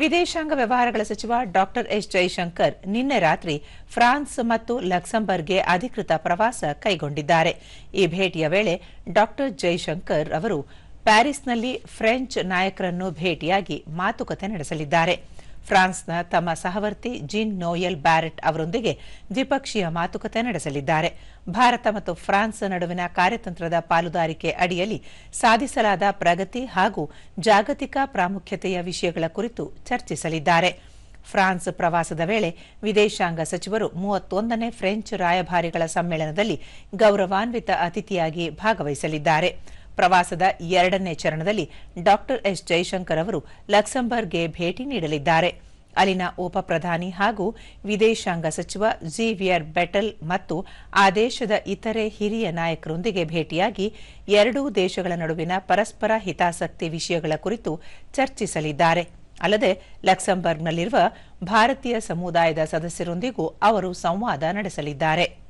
ವಿದೇಶಾಂಗ ವ್ಯವಹಾರಗಳ ಸಚಿವ ಡಾಕ್ಟರ್ ಎಸ್ ಜೈಶಂಕರ್ ನಿನ್ನೆ ರಾತ್ರಿ ಫ್ರಾನ್ಸ್ ಮತ್ತು ಲಕ್ಸಂಬರ್ಗ್ಗೆ ಅಧಿಕೃತ ಪ್ರವಾಸ ಕೈಗೊಂಡಿದ್ದಾರೆ. ಈ ಭೇಟಿಯ ವೇಳೆ ಡಾಕ್ಟರ್ ಜೈಶಂಕರ್ ಅವರು ಪ್ಯಾರಿಸ್ನಲ್ಲಿ ಫ್ರೆಂಚ್ ನಾಯಕರನ್ನು ಭೇಟಿಯಾಗಿ ಮಾತುಕತೆ ನಡೆಸಲಿದ್ದಾರೆ. ಫ್ರಾನ್ಸ್ನ ತಮ್ಮ ಸಹವರ್ತಿ ಜಿನ್ ನೋಯೆಲ್ ಬ್ಯಾರೆಟ್ ಅವರೊಂದಿಗೆ ದ್ವಿಪಕ್ಷೀಯ ಮಾತುಕತೆ ನಡೆಸಲಿದ್ದಾರೆ. ಭಾರತ ಮತ್ತು ಫ್ರಾನ್ಸ್ ನಡುವಿನ ಕಾರ್ಯತಂತ್ರದ ಪಾಲುದಾರಿಕೆ ಅಡಿಯಲ್ಲಿ ಸಾಧಿಸಲಾದ ಪ್ರಗತಿ ಹಾಗೂ ಜಾಗತಿಕ ಪ್ರಾಮುಖ್ಯತೆಯ ವಿಷಯಗಳ ಕುರಿತು ಚರ್ಚಿಸಲಿದ್ದಾರೆ. ಫ್ರಾನ್ಸ್ ಪ್ರವಾಸದ ವೇಳೆ ವಿದೇಶಾಂಗ ಸಚಿವರು ಮೂವತ್ತೊಂದನೇ ಫ್ರೆಂಚ್ ರಾಯಭಾರಿಗಳ ಸಮ್ಮೇಳನದಲ್ಲಿ ಗೌರವಾನ್ವಿತ ಅತಿಥಿಯಾಗಿ ಭಾಗವಹಿಸಲಿದ್ದಾರೆ. ಪ್ರವಾಸದ ಎರಡನೇ ಚರಣದಲ್ಲಿ ಡಾಕ್ಟರ್ ಎಸ್ ಜೈಶಂಕರ್ ಅವರು ಲಕ್ಸಂಬರ್ಗ್ಗೆ ಭೇಟಿ ನೀಡಲಿದ್ದಾರೆ. ಅಲ್ಲಿನ ಉಪಪ್ರಧಾನಿ ಹಾಗೂ ವಿದೇಶಾಂಗ ಸಚಿವ ಝೀವಿಯರ್ ಬೆಟಲ್ ಮತ್ತು ಆ ದೇಶದ ಇತರೆ ಹಿರಿಯ ನಾಯಕರೊಂದಿಗೆ ಭೇಟಿಯಾಗಿ ಎರಡೂ ದೇಶಗಳ ನಡುವಿನ ಪರಸ್ಪರ ಹಿತಾಸಕ್ತಿ ವಿಷಯಗಳ ಕುರಿತು ಚರ್ಚಿಸಲಿದ್ದಾರೆ. ಅಲ್ಲದೆ ಲಕ್ಸಂಬರ್ಗ್ನಲ್ಲಿರುವ ಭಾರತೀಯ ಸಮುದಾಯದ ಸದಸ್ಯರೊಂದಿಗೂ ಅವರು ಸಂವಾದ ನಡೆಸಲಿದ್ದಾರೆ.